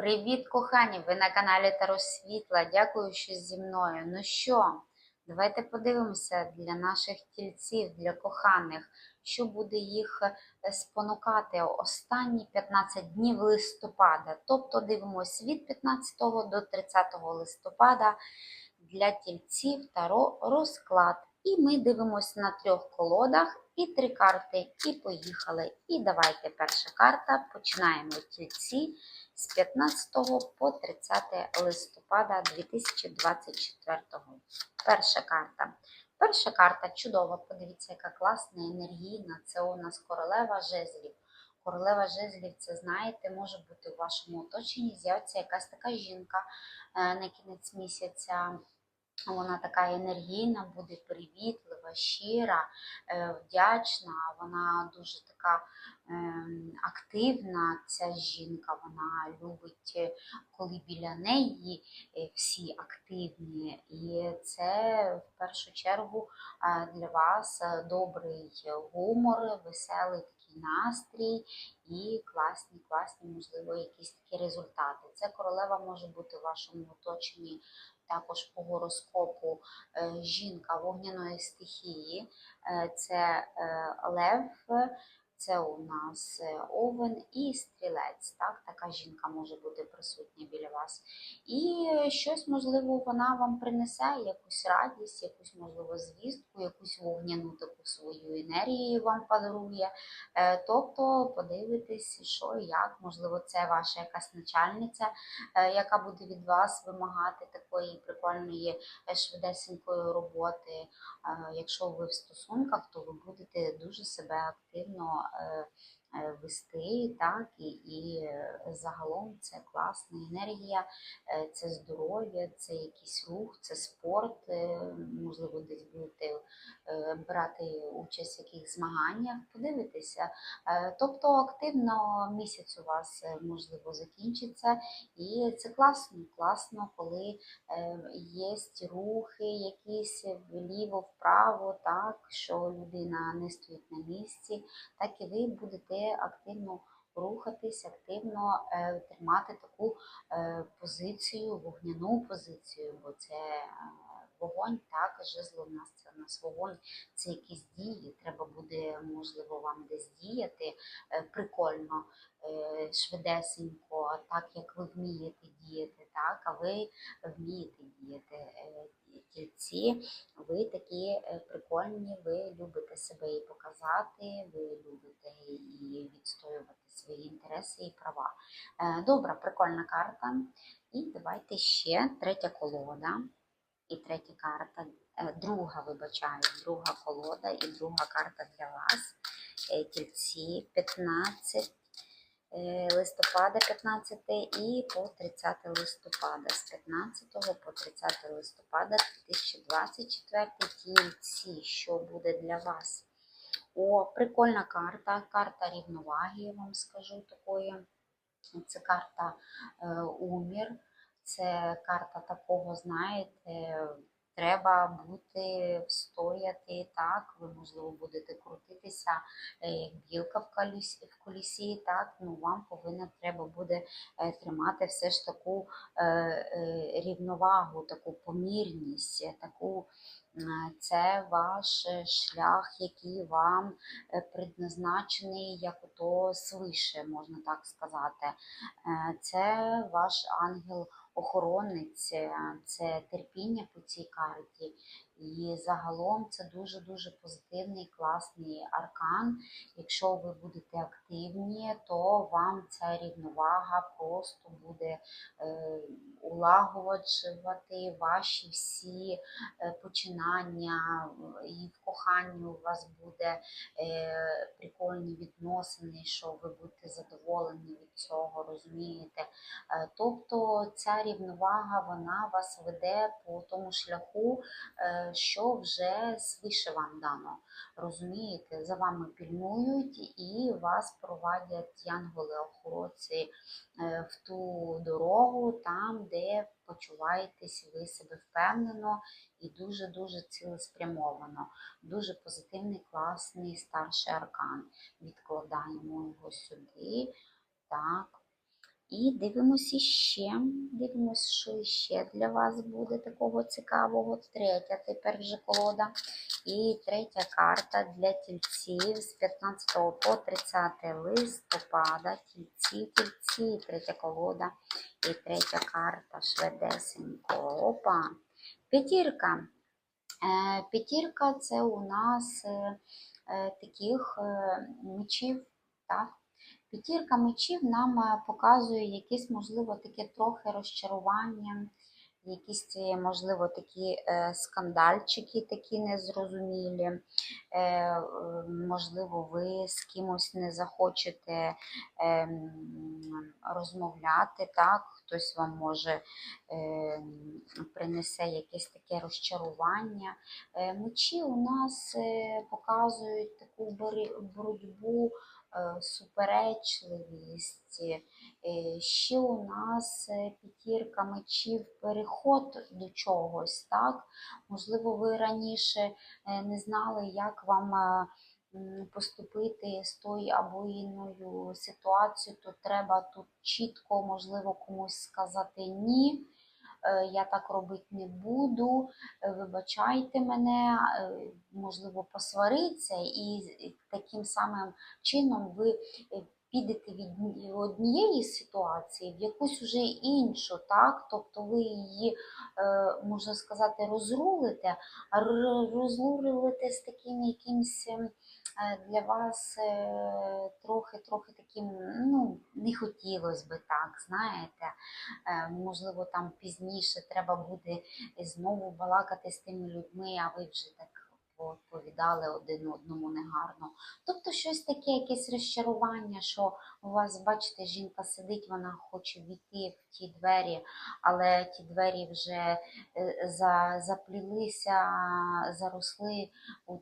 Привіт, кохані! Ви на каналі Таро Світла. Дякую, що зі мною. Ну що, давайте подивимося для наших тільців, для коханих, що буде їх е, спонукати останні 15 днів листопада. Тобто дивимося від 15 до 30 листопада для тільців Таро розклад. І ми дивимося на трьох колодах і три карти. І поїхали. І давайте перша карта. Починаємо тільці з 15 по 30 листопада 2024. Перша карта. Перша карта чудова. Подивіться, яка класна, енергійна. Це у нас королева жезлів. Королева жезлів, це знаєте, може бути у вашому оточенні. З'явиться якась така жінка е, на кінець місяця. Вона така енергійна, буде привітлива, щира, е, вдячна. Вона дуже така ем, активна. Ця жінка, вона любить, е, коли біля неї е, всі активні. І це в першу чергу е, для вас е, добрий гумор, веселий такий настрій і класні, класні, можливо, якісь такі результати. Це королева може бути в вашому оточенні також по гороскопу е, жінка вогняної стихії, Е, це е, лев, це у нас е, овен і стрілець. Так? Така жінка може бути присутня біля вас. І щось, можливо, вона вам принесе якусь радість, якусь, можливо, звістку, якусь вогняну таку свою енергію вам подарує. Е, Тобто подивитись, що і як, можливо, це ваша якась начальниця, е, яка буде від вас вимагати такої прикольної е, швидесенької роботи. Е, Якщо ви в стосунках, то ви будете дуже себе активно е, е, вести, так, і, і е, загалом це класна енергія, е, це здоров'я, це якийсь рух, це спорт, е, можливо, десь будете е, брати участь в якихось змаганнях, подивитися. Е, Тобто активно місяць у вас е, можливо закінчиться, і це класно, класно, коли є рухи якісь вліво-вправо, так, що людина не стоїть на місці, так і ви будете активно рухатись, активно е, тримати таку е, позицію, вогняну позицію, бо це е, вогонь, так, жезло в нас це у нас вогонь, це якісь дії, треба буде, можливо, вам десь діяти прикольно, швидесенько, так як ви вмієте діяти, так, а ви вмієте діяти. Е, Тільці, ви такі е, прикольні, ви любите себе і показати, ви любите і відстоювати свої інтереси і права. Е, Добра, прикольна карта. І давайте ще третя колода. І третя карта, е, друга, вибачаю, друга колода і друга карта для вас. Тільці 15 е, листопада 15 і по 30 листопада. З 15 по 30 листопада 2024 тільці, що буде для вас. О, прикольна карта, карта рівноваги, я вам скажу такої. Це карта е, умір, це карта такого, знаєте, треба бути, встояти так, ви, можливо, будете крутитися, е, як білка в колісі, в колісі, так, ну вам повинна треба буде е, тримати все ж таку е, рівновагу, таку помірність, таку це ваш шлях, який вам предназначений як ото свише, можна так сказати. Це ваш ангел-охоронець, е, це терпіння по цій карті. І загалом це дуже-дуже позитивний, класний аркан. Якщо ви будете активні, то вам ця рівновага просто буде е, улагоджувати ваші всі е, починання, і в коханні у вас буде е, прикольні відносини, що ви будете задоволені від цього, розумієте? Тобто ця рівновага вона вас веде по тому шляху, що вже свише вам дано. Розумієте, за вами пільнують і вас провадять янголи-охоронці е, в ту дорогу, там, де почуваєтесь ви себе впевнено і дуже-дуже цілеспрямовано. Дуже позитивний, класний старший аркан. Відкладаємо його сюди. Так. І дивимося ще. Дивимося, що ще для вас буде такого цікавого. Третя тепер вже колода. І третя карта для тільців з 15 по 30 листопада. Тільці, тільці, третя колода. І третя карта шведесенько. Опа. П'ятірка. Е, П'ятірка це у нас е, е, таких мечів. Так? П'ятірка мечів нам е, показує якесь, можливо, таке трохи розчарування, якісь, можливо, такі е, скандальчики такі незрозумілі. Е, можливо, ви з кимось не захочете ем, розмовляти, так? Хтось вам може ем, принесе якесь таке розчарування. Мечі у нас показують таку боротьбу, суперечливість. Е, Ще у нас е, п'ятірка мечів переход до чогось, так? Можливо, ви раніше е, не знали, як вам поступити з тою або іною ситуацією, то треба тут чітко, можливо, комусь сказати ні. Е, Я так робити не буду, е, вибачайте мене, е, можливо, посвариться, і таким самим чином ви підете від однієї ситуації в якусь уже іншу, так? Тобто ви її, е, можна сказати, розрулите, розрулите з таким якимсь ем, е, для вас е, трохи-трохи таким, ну, не хотілося би так, знаєте. Е, Можливо, там пізніше треба буде знову балакати з тими людьми, а ви вже так відповідали один одному негарно. Тобто щось таке, якесь розчарування, що у вас, бачите, жінка сидить, вона хоче війти в ті двері, але ті двері вже е, за, заплілися, заросли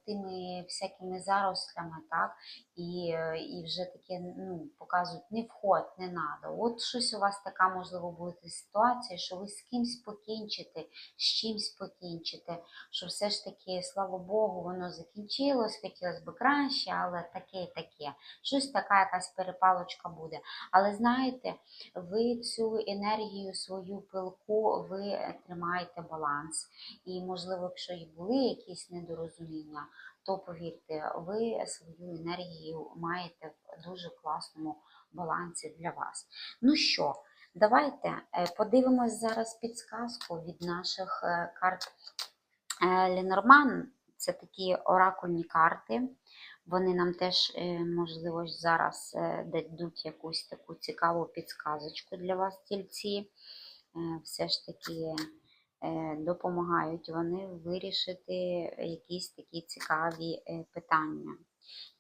тими всякими зарослями, так? І, е, і вже таке ну, показують, не входь, не надо. От щось у вас така можливо буде ситуація, що ви з кимсь покінчите, з чимсь покінчите, що все ж таки, слава Богу, воно закінчилось, хотілося б краще, але таке і таке. Щось така якась перепалочка буде. Але знаєте, ви цю енергію, свою пилку, ви тримаєте баланс. І, можливо, якщо і були якісь недорозуміння, то повірте, ви свою енергію маєте в дуже класному балансі для вас. Ну що, давайте е, подивимось зараз підсказку від наших е, карт Е, Ленорман. Це такі оракульні карти. Вони нам теж, е, можливо, зараз е, дадуть якусь таку цікаву підсказочку для вас, тільці. Е, Все ж таки допомагають вони вирішити якісь такі цікаві питання.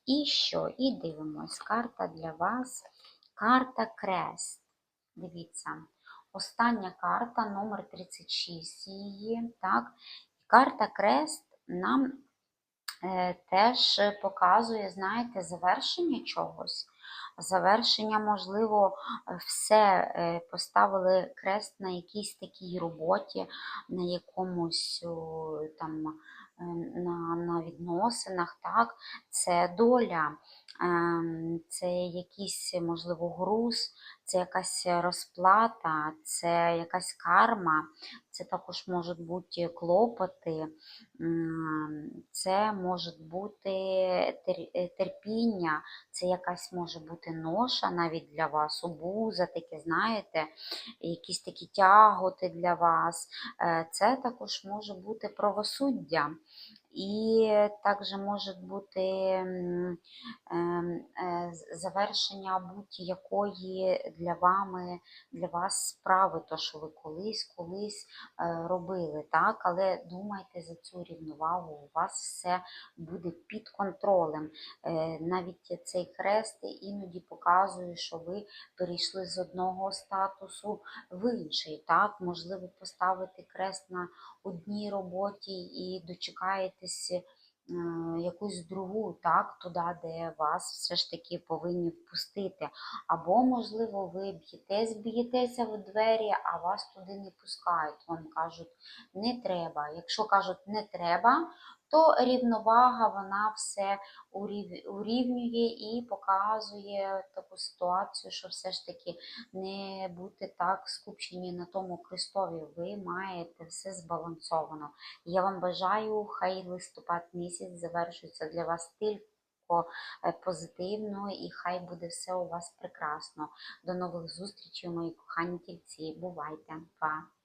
І що? І дивимось. Карта для вас. Карта Крест. Дивіться. Остання карта, номер 36 її. Так? Карта Крест нам е, теж показує, знаєте, завершення чогось. Завершення, можливо, все е, поставили крест на якійсь такій роботі, на якомусь там е, на, на відносинах, так, це доля, це якийсь, можливо, груз, це якась розплата, це якась карма, це також можуть бути клопоти, це може бути е, терпіння, це якась може бути ноша навіть для вас, обуза, таке, знаєте, якісь такі тяготи для вас. Е, Це також може бути правосуддя. І також може бути завершення будь-якої для вами, для вас справи, то що ви колись, колись е, робили, так? Але думайте за цю рівновагу, у вас все буде під контролем. Е, Навіть цей хрест іноді показує, що ви перейшли з одного статусу в інший. Так? Можливо, поставити крест на одній роботі і дочекаєтесь е, якусь другу, так, туди, де вас все ж таки повинні впустити. Або, можливо, ви б'єтесь, б'єтеся в двері, а вас туди не пускають. Вам кажуть, не треба. Якщо кажуть не треба, то рівновага вона все урів- урівнює і показує таку ситуацію, що все ж таки не бути так скупчені на тому Христові. Ви маєте все збалансовано. Я вам бажаю, хай листопад місяць завершується для вас тільки е, позитивно і хай буде все у вас прекрасно. До нових зустрічей, мої кохані тільці. Бувайте! Па!